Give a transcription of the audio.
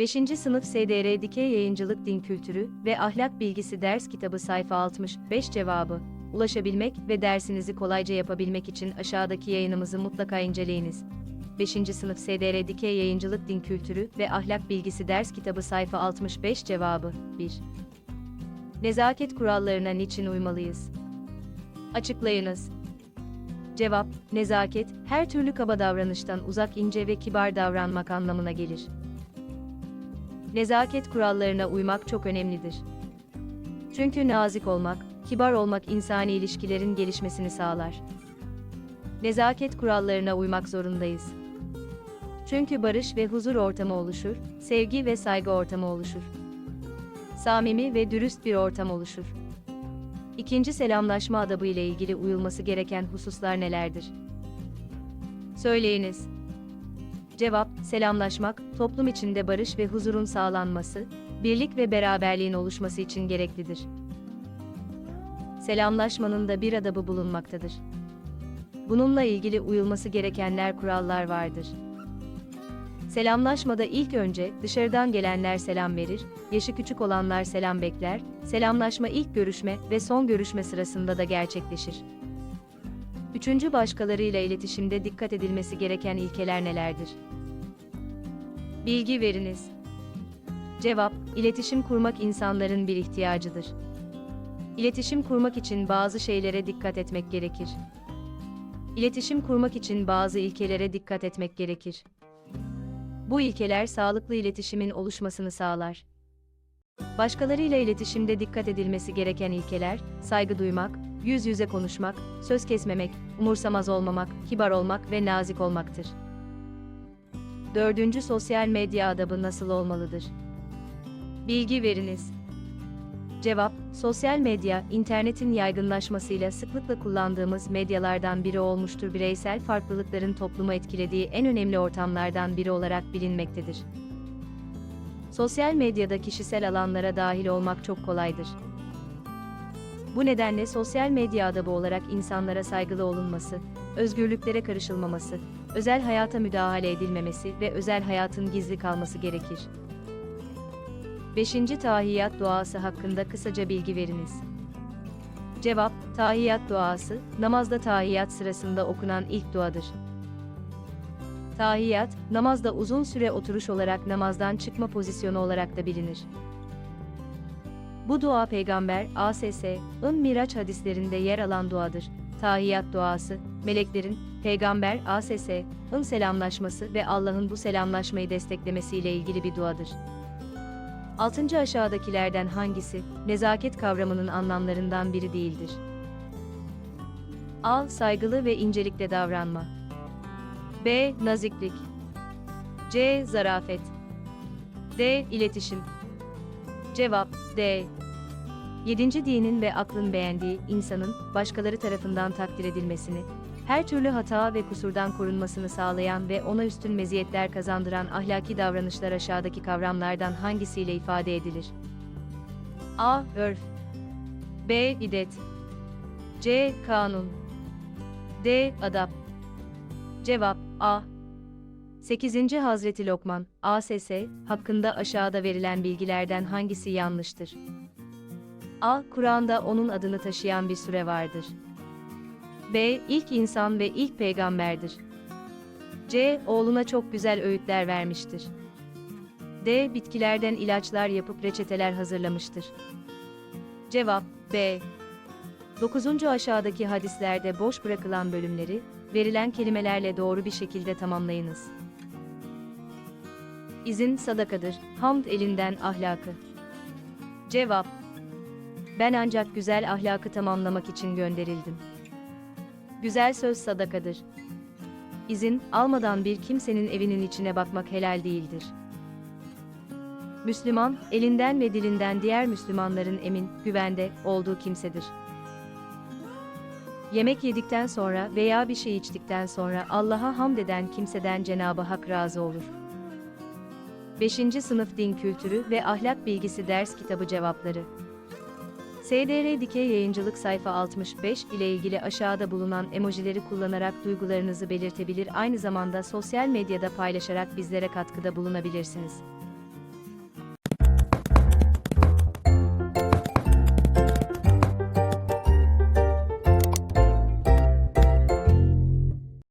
5. Sınıf SDR Dikey Yayıncılık Din Kültürü ve Ahlak Bilgisi Ders Kitabı Sayfa 65 Cevabı Ulaşabilmek ve dersinizi kolayca yapabilmek için aşağıdaki yayınımızı mutlaka inceleyiniz. 5. Sınıf SDR Dikey Yayıncılık Din Kültürü ve Ahlak Bilgisi Ders Kitabı Sayfa 65 Cevabı 1. Nezaket kurallarına niçin uymalıyız? Açıklayınız. Cevap, nezaket, her türlü kaba davranıştan uzak ince ve kibar davranmak anlamına gelir. Nezaket kurallarına uymak çok önemlidir. Çünkü nazik olmak, kibar olmak insani ilişkilerin gelişmesini sağlar. Nezaket kurallarına uymak zorundayız. Çünkü barış ve huzur ortamı oluşur, sevgi ve saygı ortamı oluşur. Samimi ve dürüst bir ortam oluşur. İkinci selamlaşma adabı ile ilgili uyulması gereken hususlar nelerdir? Söyleyiniz. Cevap, selamlaşmak, toplum içinde barış ve huzurun sağlanması, birlik ve beraberliğin oluşması için gereklidir. Selamlaşmanın da bir adabı bulunmaktadır. Bununla ilgili uyulması gerekenler kurallar vardır. Selamlaşmada ilk önce dışarıdan gelenler selam verir, yaşı küçük olanlar selam bekler, selamlaşma ilk görüşme ve son görüşme sırasında da gerçekleşir. Üçüncü başkalarıyla iletişimde dikkat edilmesi gereken ilkeler nelerdir? Bilgi veriniz. Cevap, iletişim kurmak insanların bir ihtiyacıdır. İletişim kurmak için bazı şeylere dikkat etmek gerekir. İletişim kurmak için bazı ilkelere dikkat etmek gerekir. Bu ilkeler sağlıklı iletişimin oluşmasını sağlar. Başkalarıyla iletişimde dikkat edilmesi gereken ilkeler, saygı duymak, yüz yüze konuşmak, söz kesmemek, umursamaz olmamak, kibar olmak ve nazik olmaktır. Dördüncü sosyal medya adabı nasıl olmalıdır? Bilgi veriniz. Cevap, sosyal medya, internetin yaygınlaşmasıyla sıklıkla kullandığımız medyalardan biri olmuştur. Bireysel farklılıkların toplumu etkilediği en önemli ortamlardan biri olarak bilinmektedir. Sosyal medyada kişisel alanlara dahil olmak çok kolaydır. Bu nedenle sosyal medya adabı olarak insanlara saygılı olunması, özgürlüklere karışılmaması, özel hayata müdahale edilmemesi ve özel hayatın gizli kalması gerekir. 5. Tahiyyat duası hakkında kısaca bilgi veriniz. Cevap, tahiyyat duası, namazda tahiyyat sırasında okunan ilk duadır. Tahiyyat, namazda uzun süre oturuş olarak namazdan çıkma pozisyonu olarak da bilinir. Bu dua Peygamber A.S.'ın Miraç hadislerinde yer alan duadır. Tahiyyat duası, meleklerin, Peygamber A.S.'ın selamlaşması ve Allah'ın bu selamlaşmayı desteklemesiyle ilgili bir duadır. Altıncı aşağıdakilerden hangisi, nezaket kavramının anlamlarından biri değildir? A. Saygılı ve incelikle davranma. B. Naziklik. C. Zarafet. D. İletişim. Cevap D. Yedinci dinin ve aklın beğendiği insanın başkaları tarafından takdir edilmesini, her türlü hata ve kusurdan korunmasını sağlayan ve ona üstün meziyetler kazandıran ahlaki davranışlar aşağıdaki kavramlardan hangisiyle ifade edilir? A. Örf B. İdet C. Kanun D. Adap Cevap A. 8. Hazreti Lokman, ASS, hakkında aşağıda verilen bilgilerden hangisi yanlıştır? A. Kur'an'da onun adını taşıyan bir süre vardır. B. İlk insan ve ilk peygamberdir. C. Oğluna çok güzel öğütler vermiştir. D. Bitkilerden ilaçlar yapıp reçeteler hazırlamıştır. Cevap B. 9. aşağıdaki hadislerde boş bırakılan bölümleri, verilen kelimelerle doğru bir şekilde tamamlayınız. İzin sadakadır, hamd elinden ahlakı. Cevap Ben ancak güzel ahlakı tamamlamak için gönderildim. Güzel söz sadakadır. İzin almadan bir kimsenin evinin içine bakmak helal değildir. Müslüman, elinden ve dilinden diğer Müslümanların emin, güvende olduğu kimsedir. Yemek yedikten sonra veya bir şey içtikten sonra Allah'a hamd eden kimseden Cenabı Hak razı olur. 5. Sınıf Din Kültürü ve Ahlak Bilgisi Ders Kitabı Cevapları SDR Dikey Yayıncılık sayfa 65 ile ilgili aşağıda bulunan emojileri kullanarak duygularınızı belirtebilir aynı zamanda sosyal medyada paylaşarak bizlere katkıda bulunabilirsiniz.